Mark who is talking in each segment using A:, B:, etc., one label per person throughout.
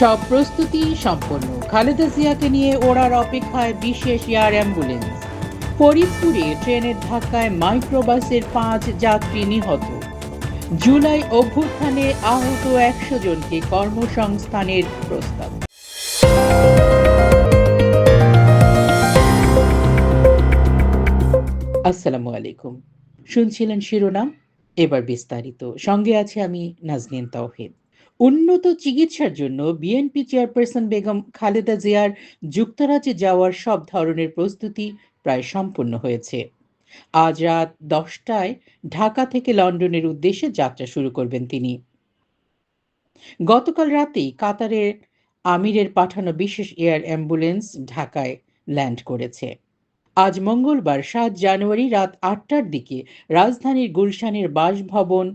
A: সব প্রস্তুতি সম্পন্ন। খালেদা জিয়াকে নিয়ে ওড়ার অপেক্ষায় বিশেষ এয়ার অ্যাম্বুলেন্স। ফরিদপুরে ট্রেনের ধাক্কায় মাইক্রোবাসের পাঁচ যাত্রী নিহত। জুলাই অভ্যুত্থানে আহত একশো জনকে কর্মসংস্থানের প্রস্তাব। আসসালামু আলাইকুম। শুনছিলেন শিরোনাম, এবার বিস্তারিত। সঙ্গে আছে আমি নাজনীন তৌহিদ। উন্নত চিকিৎসার জন্য বিএনপি চেয়ারপারসন বেগম খালেদা জিয়ার যুক্তরাজ্যে যাওয়ার সব ধরনের প্রস্তুতি প্রায় সম্পূর্ণ হয়েছে। আজ রাত দশটায় ঢাকা থেকে লন্ডনের উদ্দেশ্যে যাত্রা শুরু করবেন তিনি। গতকাল রাতেই কাতারের আমিরের পাঠানো বিশেষ এয়ার অ্যাম্বুলেন্স ঢাকায় ল্যান্ড করেছে। আজ মঙ্গলবার সাত জানুয়ারি রাত আটটার দিকে রাজধানীর গুলশানের বাসভবন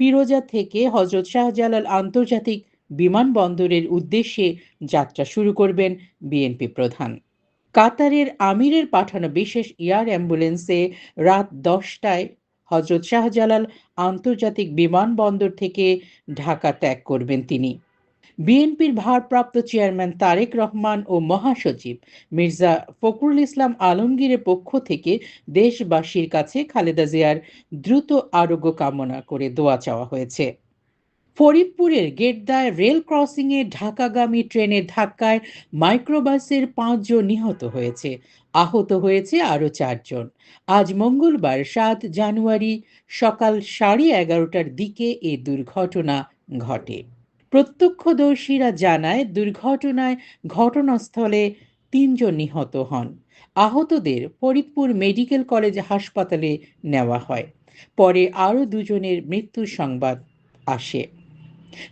A: ফিরোজা থেকে হজরত শাহজালাল আন্তর্জাতিক বিমানবন্দরের উদ্দেশ্যে যাত্রা শুরু করবেন বিএনপি প্রধান। কাতারের আমিরের পাঠানো বিশেষ এয়ার অ্যাম্বুলেন্সে রাত দশটায় হজরত শাহজালাল আন্তর্জাতিক বিমানবন্দর থেকে ঢাকা ত্যাগ করবেন তিনি। বিএনপির ভারপ্রাপ্ত চেয়ারম্যান তারেক রহমান ও মহাসচিব মির্জা ফখরুল ইসলাম আলমগীরের পক্ষ থেকে দেশবাসীর কাছে খালেদা জিয়ার দ্রুত আরোগ্য কামনা করে দোয়া চাওয়া হয়েছে। ফরিদপুরের গেটদায় রেল ক্রসিংয়ে ঢাকাগামী ট্রেনের ধাক্কায় মাইক্রোবাসের পাঁচজন নিহত হয়েছে, আহত হয়েছে আরও চারজন। আজ মঙ্গলবার সাত জানুয়ারি সকাল সাড়ে এগারোটার দিকে এ দুর্ঘটনা ঘটে। প্রত্যক্ষদর্শীরা জানায়, দুর্ঘটনায় ঘটনাস্থলে তিনজন নিহত হন। আহতদের ফরিদপুর মেডিকেল কলেজ হাসপাতালে নেওয়া হয়। পরে আরও দুজনের মৃত্যুর সংবাদ আসে।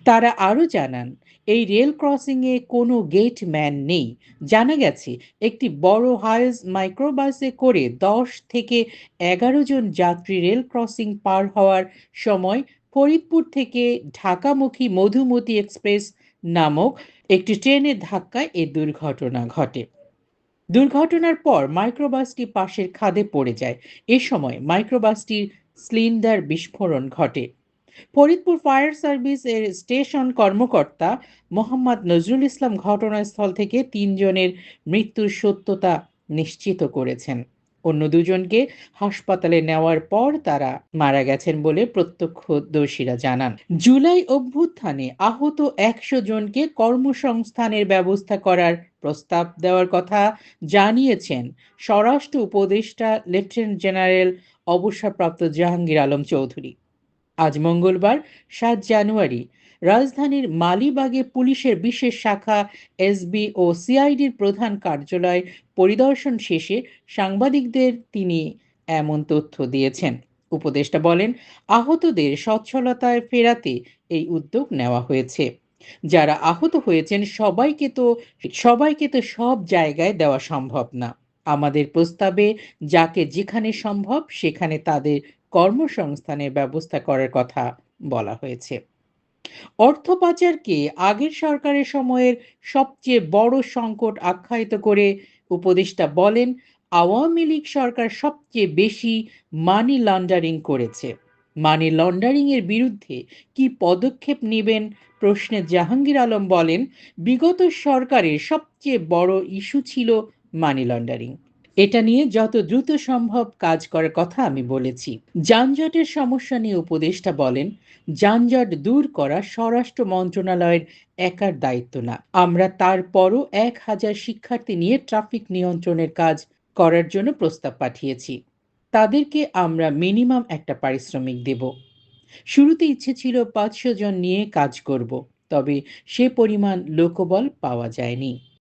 A: তারা আরও জানান, এই রেল ক্রসিংয়ে কোনো গেট ম্যান নেই। জানা গেছে, একটি বড় হাইজ মাইক্রোবাসে করে দশ থেকে এগারো জন যাত্রী রেল ক্রসিং পার হওয়ার সময় ফরিদপুর থেকে ঢাকামুখী মধুমতি এক্সপ্রেস নামক একটি ট্রেনের ধাক্কায় এ দুর্ঘটনা ঘটে। দুর্ঘটনার পর মাইক্রোবাসটি পাশের খাদে পড়ে যায়। এ সময় মাইক্রোবাসটির সিলিন্ডার বিস্ফোরণ ঘটে। ফরিদপুর ফায়ার সার্ভিস এর স্টেশন কর্মকর্তা মোহাম্মদ নজরুল ইসলাম ঘটনাস্থল থেকে তিনজনের মৃত্যুর সত্যতা নিশ্চিত করেছেন। অন্য দুজনকে হাসপাতালে নেওয়ার পর তারা মারা গেছেন বলে প্রত্যক্ষদর্শীরা জানান। জুলাই অভ্যুত্থানে আহত একশো জনকে কর্মসংস্থানের ব্যবস্থা করার প্রস্তাব দেওয়ার কথা জানিয়েছেন স্বরাষ্ট্র উপদেষ্টা লেফটেন্যান্ট জেনারেল অবসরপ্রাপ্ত জাহাঙ্গীর আলম চৌধুরী। আজ মঙ্গলবার, সাত জানুয়ারি রাজধানীর মালিবাগে পুলিশের বিশেষ শাখা এসবি ও সিআইডির প্রধান কার্যালয় পরিদর্শন শেষে সাংবাদিকদের তিনি এমন তথ্য দিয়েছেন। উপদেষ্টা বলেন, আহতদের সচ্ছলতায় ফেরাতে এই উদ্যোগ নেওয়া হয়েছে। যারা আহত হয়েছেন, সবাইকে তো সবাইকে তো সব জায়গায় দেওয়া সম্ভব না। আমাদের প্রস্তাবে যাকে যেখানে সম্ভব, সেখানে তাদের কর্মসংস্থানের ব্যবস্থা করার কথা বলা হয়েছে। অর্থ পাচারকে আগের সরকারের সময়ের সবচেয়ে বড় সংকট আখ্যায়িত করে উপদেষ্টা বলেন, আওয়ামী লীগ সরকার সবচেয়ে বেশি মানি লন্ডারিং করেছে। মানি লন্ডারিং এর বিরুদ্ধে কি পদক্ষেপ নেবেন প্রশ্নে জাহাঙ্গীর আলম বলেন, বিগত সরকারের সবচেয়ে বড় ইস্যু ছিল মানি লন্ডারিং এটা নিয়ে যত দ্রুত সম্ভব কাজ করার কথা আমি বলেছি। যানজটের সমস্যা নিয়ে উপদেষ্টা বলেন, যানজট দূর করা স্বরাষ্ট্র মন্ত্রণালয়ের একার দায়িত্ব না। আমরা তারপরও এক হাজার শিক্ষার্থী নিয়ে ট্রাফিক নিয়ন্ত্রণের কাজ করার জন্য প্রস্তাব পাঠিয়েছি। তাদেরকে আমরা মিনিমাম একটা পারিশ্রমিক দেব। শুরুতে ইচ্ছে ছিল পাঁচশো জন নিয়ে কাজ করব, তবে সে পরিমাণ লোকবল পাওয়া যায়নি।